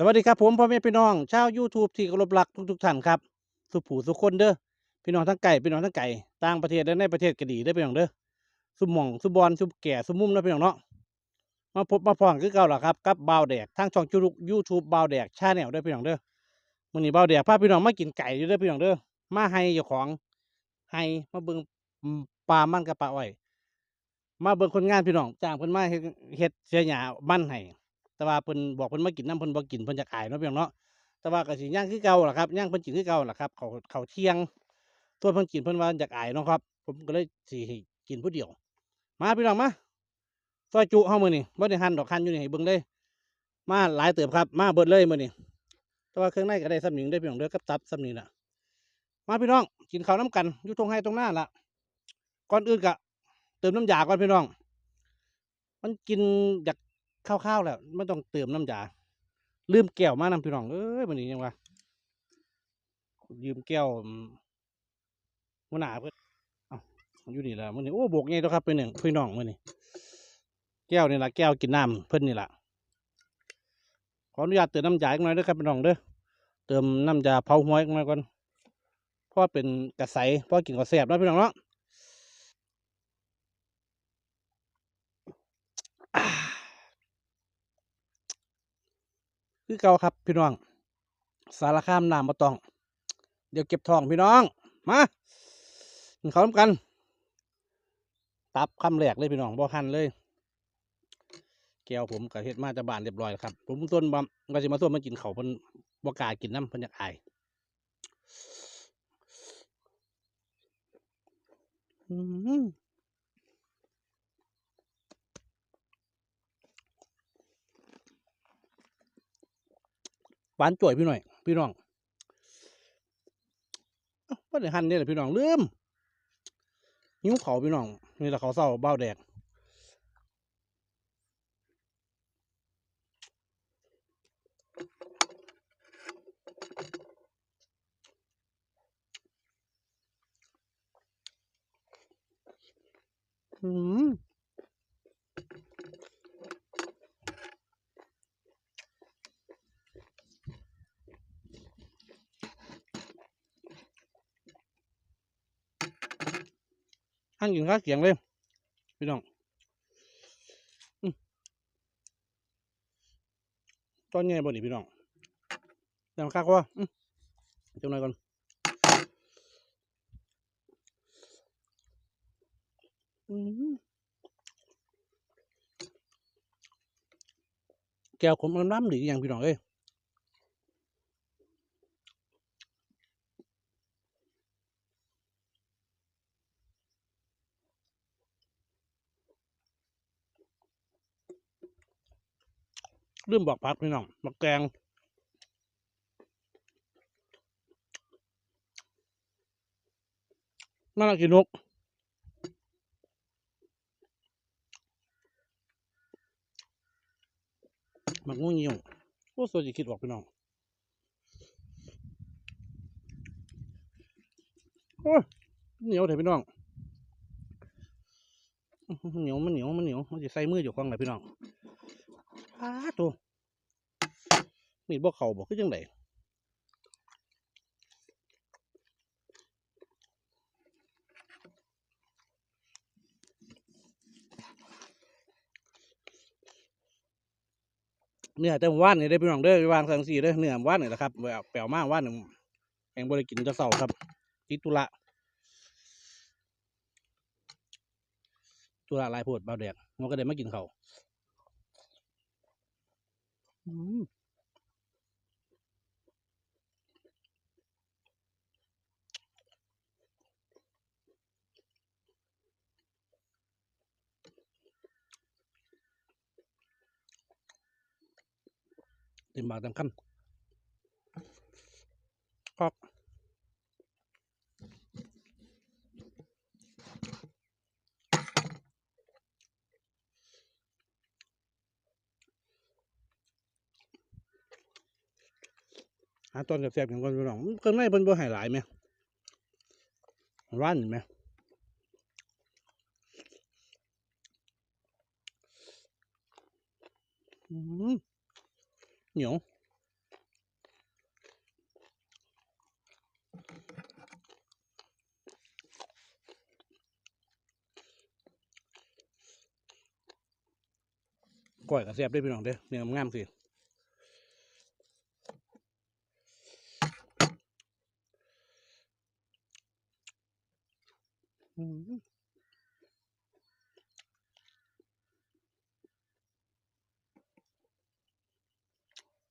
สวัสดีครับผมพ่อแม่พี่น้องชาว YouTube ที่เคารพรักทุกๆท่านครับสุผูสุคนเด้อพี่น้องทั้งไก่พี่น้องทั้งไก่ต่างประเทศและในประเทศก็ดีเด้พี่น้องเด้อสุหมองสุบอลสุแก่สุมุมนะพี่น้องเนาะมาพบมาพร้อมคือเก่าล่ะครับกับบ่าวแดกทางช่องยูทูบบ่าวแดกชาแนลเด้พี่น้องเด้อมื้อนี้บ่าวแดกพาพี่น้องมากินไก่อยู่เด้พี่น้องเด้อมาให้เจ้าของให้มาเบิ่งปลามันกับปลาอ้อย มาเบิ่งคนงานพี่น้องจ้างเพิ่นมาเฮ็ดเสียหญ้ามันให้ แต่ว่าเพิ่นบอกเพิ่นมากินน้ำเพิ่นบ่กินเพิ่นจะขายเนาะพี่น้องเนาะแต่ว่าก็สิย่างคือเก่าล่ะครับย่างเพิ่นกินคือเก่าล่ะครับเขาเขาเที่ยงส่วเพิ่นกินเพิ่นว่าอยากอายเนาะครับ ผมก็เลยสิกินผู้เดียว มาพี่น้องมาซอยจุเฮามื้อนี้บ่ได้หั่นดอกหั่นอยู่นี่ให้เบิ่งเลยมาหลายเติบครับ มาเบิดเลยมื้อนี้แต่ว่าเครื่องในก็ได้ซ้ำนึงได้อพี่น้องเด้อกับตับซ้ำนี้ล่ะมาพี่น้องกินข้าวน้ำกันอยู่ตรงให้ตรงหน้าล่ะก่อนอื่นก็เติมน้ำยาก่อนพี่น้อง มันกินอยาก ข้าวๆแล้วไม่ต้องเติมน้ำยาลืมแก้วมานำพี่น้องเอ้ยมันนี้ยังวะยืมแก้วมหัวหนาเพื่อนเอาอยู่นี่แหละมันนี้โอ้โบกไงตัวครับเป็นหนึ่งพี่น้องมันนี่แก้วนี่ละแก้วกินน้ำเพิ่อนนี่ละขออนุญาตเติมน้ำยาอีกหน่อยด้วยครับพี่น้องเด้อเติมน้ำยาเผาหัวอีกหน่อยก่อนเพราะว่าเป็นกระใสเพราะกินก็แซ่บนะพี่น้องเนาะ คือเก่าครับพี่น้อง สารคามน้ำมาตอง เดี๋ยวเก็บทองพี่น้อง มากินข้าวน้ำกัน ตับคำแรกเลยพี่น้องบ่คันเลย แก้วผมกับเฮ็ดมาจะบานเรียบร้อยแล้วครับ ผมต้นบำก็จะมาส่วนมากินเขาเพิ่นบ่กล้ากินน้ำเพิ่นอยากอายอืม หวานจ่วยพี่หน่อย พี่น้องเอ้าบ่ได้หั่นเนี่ยแหละพี่น้องลืมหิวเขาพี่น้องนี่แหละเขาเศร้าเบ้าแดกอืม หั่นกินข้าวเสียงเลยพี่น้องตอนใหญ่บ่นี่พี่น้องแต่มันคักว่าอืมจังหน่อยก่อนแก้วขมน้ำหรือยังพี่น้องเอ้ย ลืมบอกพักพี่น้องมักแกงน่ากินนกมักงูเหี่ยวโอ้สวยจะคิดออกพี่น้องโอ้ยเหนียวเถอะพี่น้องเหนียวมันเหนียวมันเหนียวมันจะใส่มืออยู่ข้างไหนพี่น้อง อ้าตัวมีดบ่เข่าบ่คือจังไดเนื้อแต่หมู่ว่านนี่ได้อพี่น้องเด้อวางสังสีเด้อเนื้อว่านนี่แหละครับแปลวแปลวมากว่านนี่แองบริกินจะเศร้าครับติตุระตุระลายโพดเบาแดกมันก็ได้มากินเขา วอืมเต็าตอนกับแซ่บอย่างคนอนไน้องก็ไม่เป็นบ่ให้หลายแม่ร้านแหมเหนียวก้อยกับแซ่บได้พี่น้องเด้เนื้องามสิ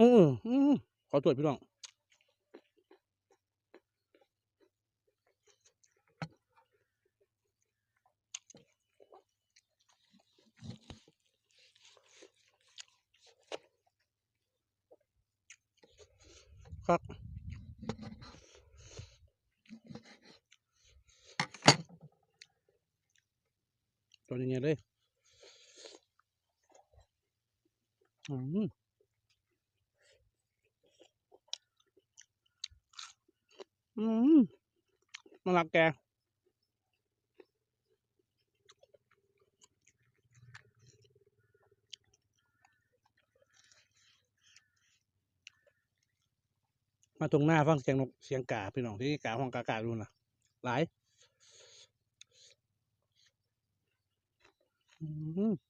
อืมอืมขอตรวจพี่น้องครับตัวนี้ไงเลยอืม อืมมาลักแกมาตรงหน้าฟังเสียงนกเสียงกาพี่น้องที่กาห้องกากาดูนะหลาย อืม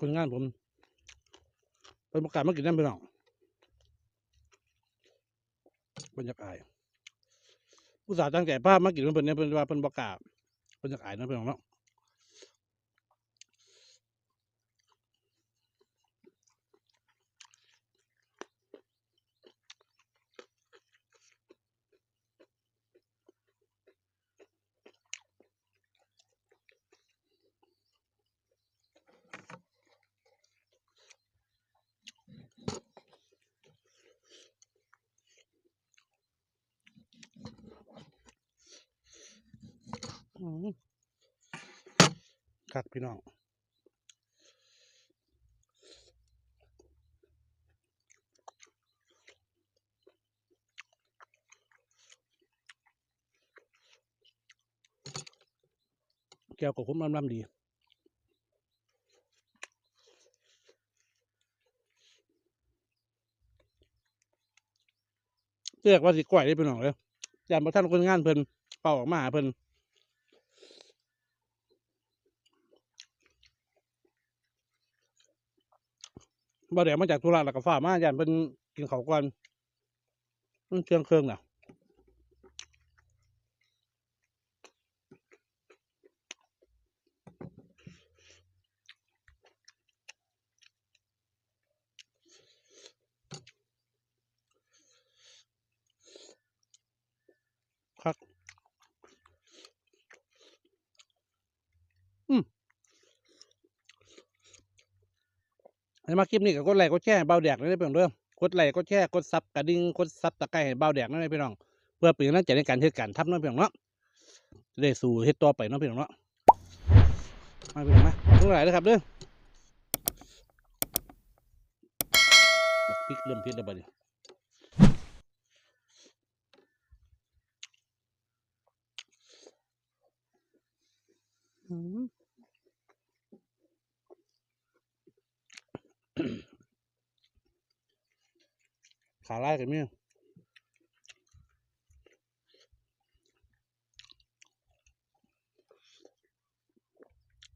คนงานผมเป็นประกาศมากินน้ำพี่น้องบรรยากาศผู้สาวตั้งใจภาพมากินมันเป็นเนี่ยเป็นว่าเป็นประกาศบรรยากาศนะพี่น้องเนาะ คักพี่น้องแก้วกับคุ้มลำลำดีเรียกว่าสิก่อยได้พี่น้องเลยยามประท่านคนงานเพิ่นเป่าออกมาหาเพิ่น บ่เดี๋ยวมาจากธุระแล้วก็ฝ่ามาย่านเพิ่นกินเขาวก่อนมันเชื่องเครื่องน่ะ ให้มาคลิปนี้ก็กดไลค์กดแชร์เบาแดกนั่นเด้อพี่องเด้อกดไลค์กดแชร์กดซับกระดิ่งกดซับตะไคร้ให้เบาแดกนั่นเด้อพี่น้อง เพื่อเป็นกำลังใจในการเฮ็ดการทำเนาะพี่น้องเนาะจะได้สู่เฮ็ดต่อไปเนาะพี่น้องเนาะมาพี่น้องมาทั้งหลายเลยครับเด้อพริกเริ่มพริกแล้วบัดนี้อืม ขาไล่กันมั้ย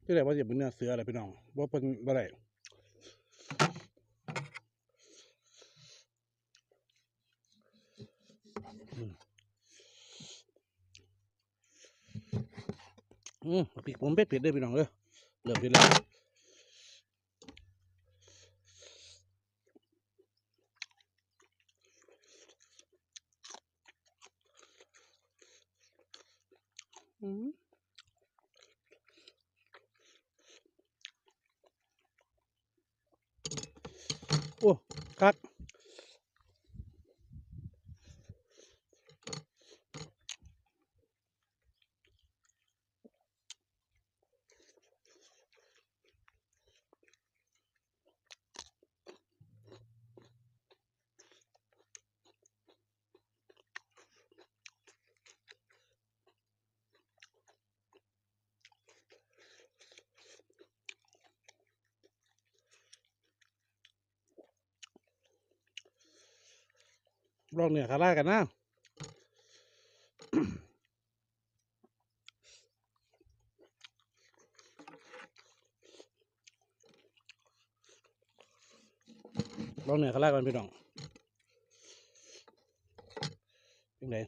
ที่ไหนว่าจะเป็นเนื้อเสืออะไรพี่น้องว่าเป็นอะไรอืมอืมพริกผมเผ็ดเผ็ดเด้พี่น้องเด้อเริ่มเผ็ดแล้ว โอ้คัก ลองเหนือคาร่ากันนะลองเหนือคาร่ากันพี่น้องเป็นไง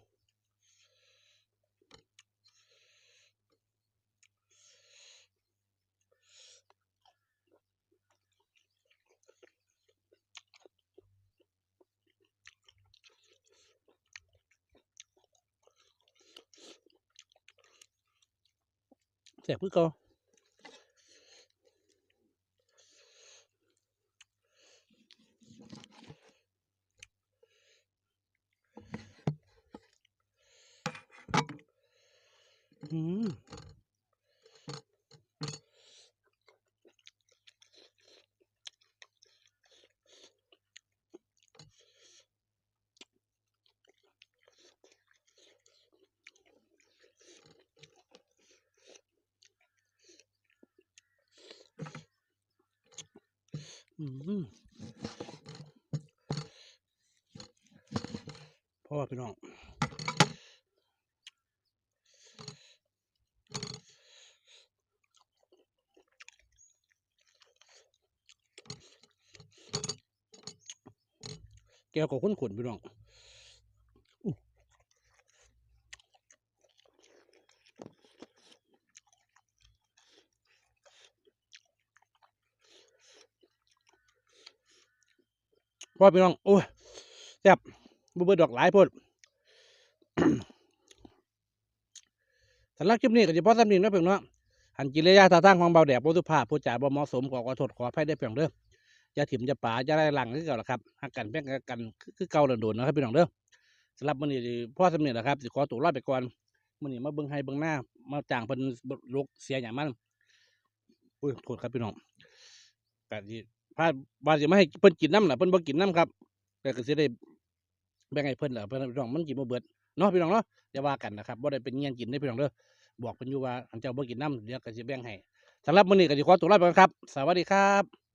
แสบพึ่ พ่อพี่น้องแก้วก็ข้นขนพี่น้องพ่อพี่น้อง โอ้ยแซ่บ บ่เบิดดอกหลายโพดสำหรับคลิปนี้ก็จะพอสำนึกนะเพียงเนาะหันกิริยาท่าทางของเบาแดดบ่สุภาพผู้จ่าบ่เหมาะสมขอขอโทษขออภัยได้เพียงเด้ออย่าถิ่มอย่าป่าอย่าไล่หลังคือเก่าละครับหักกันแบ่งกันคือเก่าโดนๆนะครับพี่น้องเด้อสำหรับมื้อนี้สิพ่อสำนึกนะครับสิขอตัวลาไปก่อนมื้อนี้มาเบิ่งให้เบิ่งหน้า มาจ้างเพิ่นลกเสียหยังมันอุ้ยโทษครับพี่น้องก็สิพลาว่าสิมาให้เพิ่นกินน้ำนะเพิ่นบ่กินน้ำครับแต่ก็สิได้ แบ่งให้เพิ่นเหรอเพิ่นพี่น้องมันกินบ่เบิดเนาะพี่น้องเนาะอย่าว่ากันนะครับบ่ได้เป็นเงี้ยงกินได้พี่น้องเด้อบอกเพิ่นอยู่ว่าอันเจ้าบ่กินน้ำเดี๋ยวก็สิแบ่งให้สำหรับมื้อนี้ก็สิขอตัวลาไปก่อนครับ สวัสดีครับ